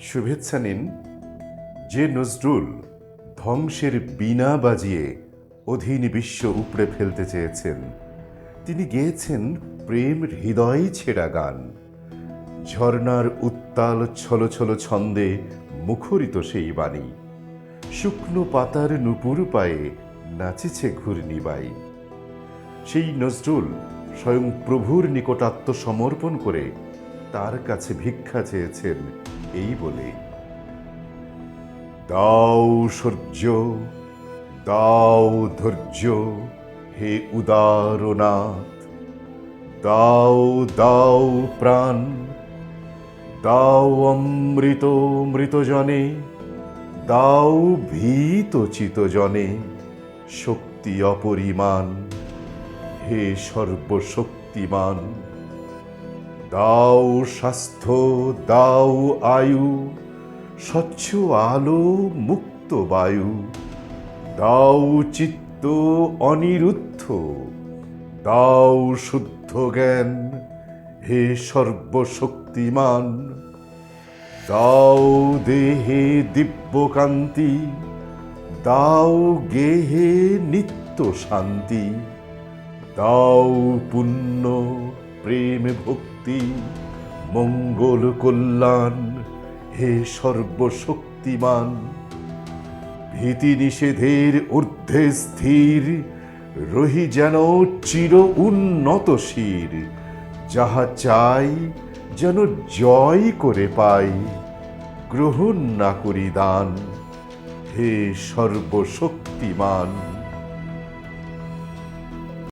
শুভেচ্ছা নিন, যে নজরুল ধ্বংসের বীণা বাজিয়ে অধীন বিশ্ব উপড়ে ফেলতে চেয়েছেন। তিনি গেয়েছেন প্রেম হৃদয় ছেঁড়া গান। ঝর্ণার উত্তাল ছলো ছলো ছন্দে মুখরিত সেই বাণী। শুকনো পাতার নুপুর পায়ে নাচেছে ঘূর্ণিবাই সেই নজরুল স্বয়ং প্রভুর নিকট আত্মসমর্পণ করে তার কাছে ভিক্ষা চেয়েছেন এই বলে, দাও সূর্য, দাও ধৈর্য, হে উদারনাথ, দাও দাও প্রাণ, দাও অমৃত মৃতজনে, দাও ভীত চিতজনে, শক্তি অপরিমাণ, হে সর্বশক্তিমান। দাও স্বাস্থ্য, দাও আয়ু, স্বচ্ছ আলো, মুক্ত বায়ু। দাও চিত্ত অনিরুদ্ধ, দাও শুদ্ধ জ্ঞান, হে সর্বশক্তিমান। দাও দেহে দিব্যকান্তি, দাও গেহে নিত্য শান্তি। দাও পুণ্য প্রেম ভক্তি, মঙ্গল কল্যাণ, হে সর্বশক্তিমান। ভীতি নিষেধের ঊর্ধ্বে স্থির, রহি যেন চির উন্নত শির। যাহা চাই যেন জয় করে পাই, গ্রহণ না করি দান। হে সর্বশক্তিমান।